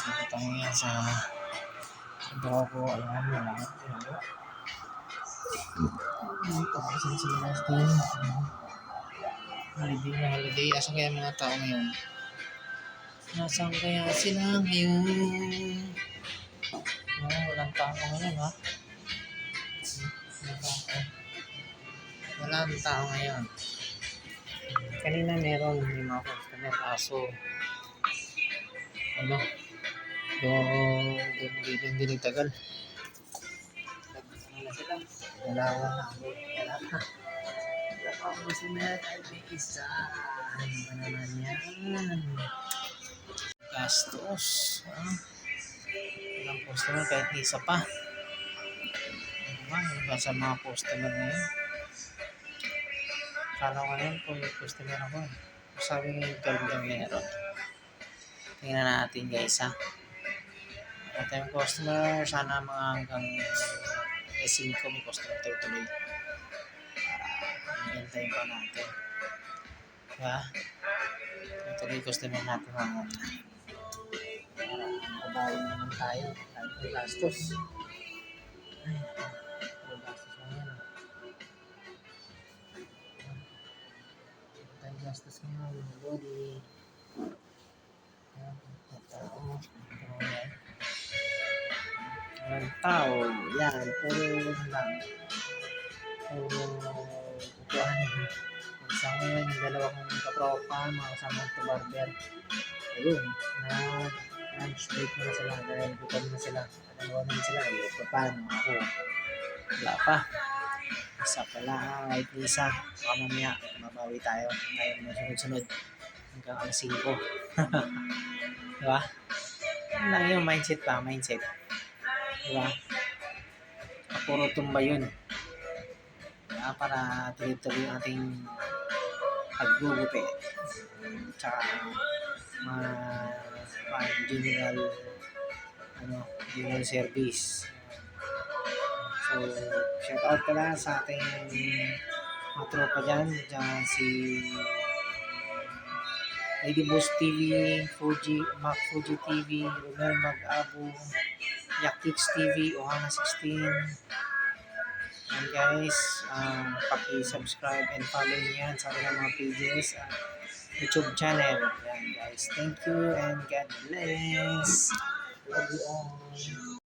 Nakita mo yan sa trabaho ko. Ayan, wala akong ginagawa. Ang takasan sila last day. Holiday na holiday. Asan kaya mga tao ngayon? Nasaan kaya sila ngayon? Oh, walang tao ngayon ha? Walang tao. Ngayon. Kanina meron may mga customer kaso ano yung hindi hindi nagtagal na dalawa na wala pa wala pa ako kasi na ay may isa ano ba naman yan gastos ah walang customer kahit isa pa ano ba ano ba sa mga customer ngayon Kala ko ngayon kung may customer ako. Sabi 12 lang meron. Tingnan natin guys ha. At yung customer, sana mga hanggang S5 may customer tuloy-tuloy. Para hintayin pa natin. Diba? Tuloy customer natin mga Para mabawi naman tayo. Tayo may gastos. Ay, gastos na yan. tayo gastos ngayon, body. Tao, yan, puro yun lang. Puro kukuhanin. Isa ngayon, yung dalawa kong katropa, mga kasama ko barber. Ayun, na lunch break na sila dahil gutom na sila. Dalawa naman sila, ayun, paano ako. Wala pa. Isa pala, kahit isa. Baka mamaya, mabawi tayo. Tayo na sunod-sunod. Hanggang alas 5. diba? Yun lang yung mindset pa, mindset. Diba? Puro tumba yun. Diba? Para tuloy-tuloy yung ating paggugupi. Tsaka, mga uh, general ano, general service. So, shout out pala sa ating mga tropa dyan. Dyan si Lady Boss TV, Fuji, Mac Fuji TV, Romel Mag-Abo, Yakix TV, Ohana 16. And guys, um, paki-subscribe and follow niyo yan sa kanilang mga pages at YouTube channel. Yan guys, thank you and God bless. Love you all.